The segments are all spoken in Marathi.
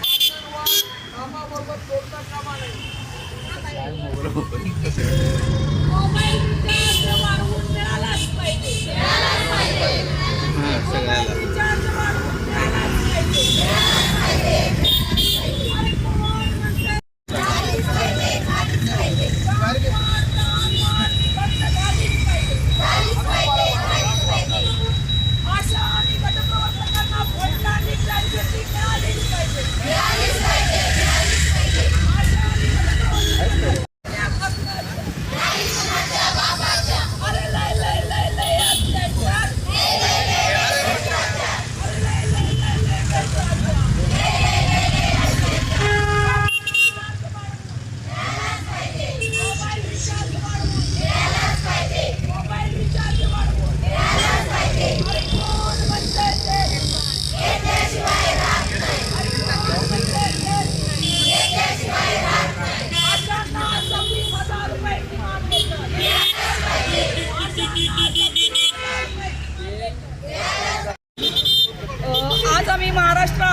आशीर्वाद कामाबरोबर तोडता कामा नाही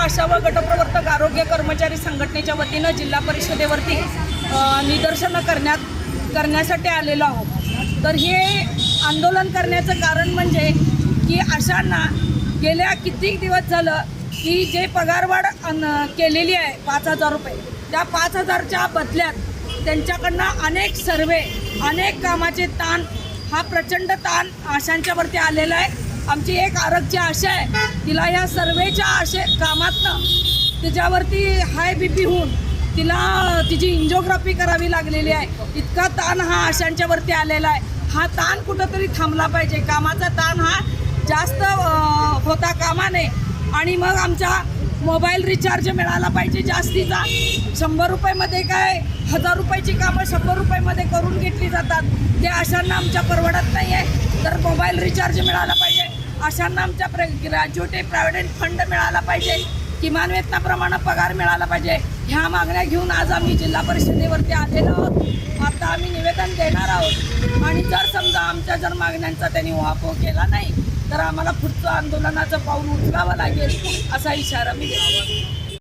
आशा व गटप्रवर्तक आरोग्य कर्मचारी संघटनेच्या वतीनं जिल्हा परिषदेवरती निदर्शनं करण्यात करण्यासाठी आलेलो आहोत. तर हे आंदोलन करण्याचं कारण म्हणजे की अशांना गेल्या कित्येक दिवस झालं की जे पगारवाढ अन- केलेली आहे पाच हजार रुपये त्या पाच हजारच्या बदल्यात त्यांच्याकडनं अनेक सर्वे अनेक कामाचे ताण हा प्रचंड ताण आशांच्यावरती आलेला आहे. आमची एक आरगची आशा आहे. तिला ह्या सर्वेच्या आशे कामातनं तिच्यावरती हाय बी पी होऊन तिला तिची इंजिओग्राफी करावी लागलेली आहे. इतका ताण हा आशांच्यावरती आलेला आहे. हा ताण कुठंतरी थांबला पाहिजे. कामाचा ताण हा जास्त होता कामा नये आणि मग आमचा मोबाईल रिचार्ज मिळाला पाहिजे जास्तीचा. शंभर रुपयामध्ये काय हजार रुपयाची कामं शंभर रुपयामध्ये करून घेतली जातात. ते अशांना आमच्या परवडत नाही आहे तर मोबाईल रिचार्ज मिळाला पाहिजे. अशांना आमच्या प्र ग्रॅज्युएट प्रायव्हेट फंड मिळाला पाहिजे. किमान वेतनाप्रमाणे पगार मिळाला पाहिजे. ह्या मागण्या घेऊन आज आम्ही जिल्हा परिषदेवरती आलेलो आहोत. आता आम्ही निवेदन देणार आहोत. आणि जर समजा आमच्या जर मागण्यांचा त्यांनी वापर केला नाही तर आम्हाला पुढचं आंदोलनाचं पाऊल उचलावं लागेल असा इशारा मी देतो